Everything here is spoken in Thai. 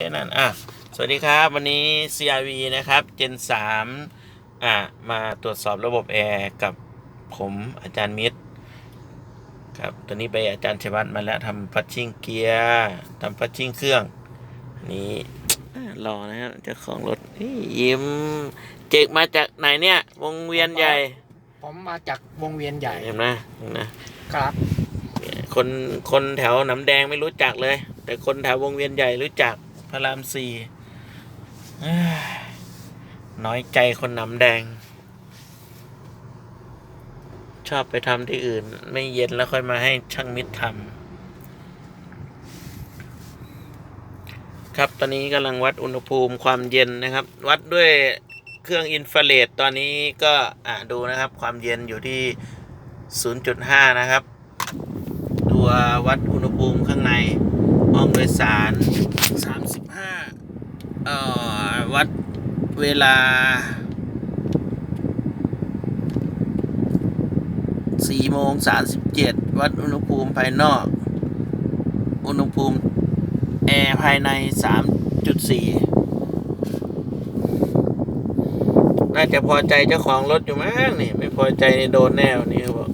แค่นั้นอะสวัสดีครับ วันนี้ CRV นะครับ Gen 3อะมาตรวจสอบระบบแอร์กับผมอาจารย์มิตรครับตัวนี้ไปอาจารย์ชวัตมาแล้วทำพัชชิ่งเกียร์ทำพัชชิ่งเครื่อง นี่อะรอนะครับเจ้าของรถนี่ยิ้ม เจกมาจากไหนเนี่ย วงเวียนใหญ่ ผมมาจากวงเวียนใหญ่เห็นไหมเห็นไหมครับ คนคนแถวหนำแดงไม่รู้จักเลย แต่คนแถววงเวียนใหญ่รู้จัก พระรามสี่น้อยใจคนหนำแดง ชอบไปทำที่อื่น ไม่เย็นแล้วค่อยมาให้ช่างมิตรทำครับตอนนี้กำลังวัดอุณหภูมิความเย็นนะครับ วัดด้วยเครื่องอินฟราเรดตอนนี้ก็อ่าดูนะครับ ความเย็นอยู่ที่ 0.5 นะครับ ตัววัดอุณหภูมิข้างใน ห้องโดยสาร35เอ่อวัดเวลา4โมง37วัดอุณหภูมิภายนอก อุณหภูมิแอร์ภายใน3.4น่าจะพอใจเจ้าของรถอยู่มั้งนี่ ไม่พอใจนี่โดนแน่วันนี้เขาบอก